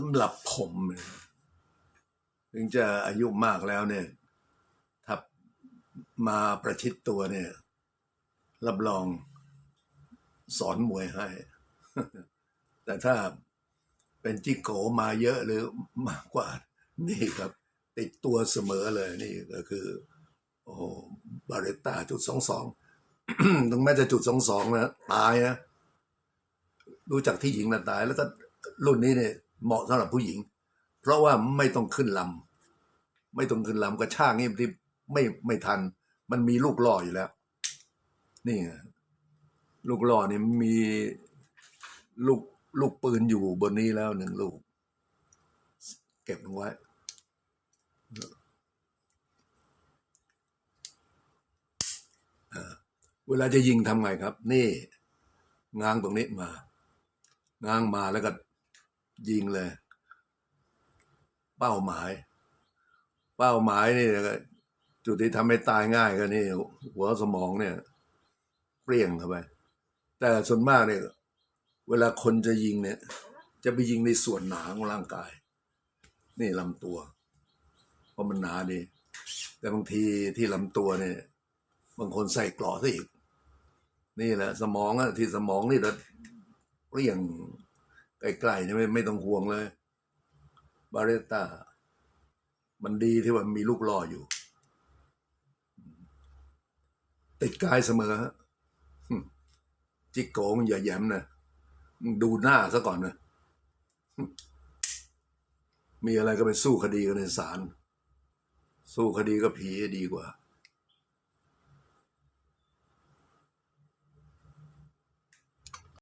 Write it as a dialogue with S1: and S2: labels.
S1: สำหรับผมถึงจะอายุมากแล้วเนี่ยถ้ามาประชิดตัวเนี่ย รับรองสอนมวยให้ แต่ถ้าเป็นจิโกมาเยอะหรือมากกว่า นี่ครับ ติดตัวเสมอเลยนี่ก็คือ โอ้บาเรตตาจุดสองสองถึงแม้จะจุดสองสองนะตายนะรู้จักที่หญิงนะตาย แล้วก็รุ่นนี้เนี่ย เหมาะสำหรับผู้หญิง เพราะว่าไม่ต้องขึ้นลำไม่ต้องขึ้นลำกระชากนี่ที่ไม่ไม่ทัน มันมีลูกล่ออยู่แล้ว นี่ลูกล่อเนี่ยมีลูกลูกปืนอยู่บนนี้แล้วหนึ่งลูก เก็บมันไว้เวลาจะยิงทำไงครับ นี่ง้างตรงนี้มาง้างมาแล้วก็ ยิงเลย เป้าหมาย เป้าหมายนี่จุดที่ทำให้ตายง่ายก็นี่ หัวสมองเนี่ย เปรี้ยงเข้าไป แต่ส่วนมากเนี่ย เวลาคนจะยิงเนี่ย จะไปยิงในส่วนหนาของร่างกาย นี่ลำตัว เพราะมันหนาดี แต่บางทีที่ลำตัวเนี่ย บางคนใส่กรอซะอีก นี่แหละ สมองอะที่สมองนี่เราเปรี้ยง ไกลๆเนี่ยไม่ไม่ต้องห่วงเลย บาเรตตามันดีที่ว่ามีลูกล่ออยู่ ติดกายเสมอฮะจิกโกงอย่าแย้มนะดูหน้าซะก่อนนะมีอะไรก็ไปสู้คดีกันในศาลสู้คดีก็ผีดีกว่า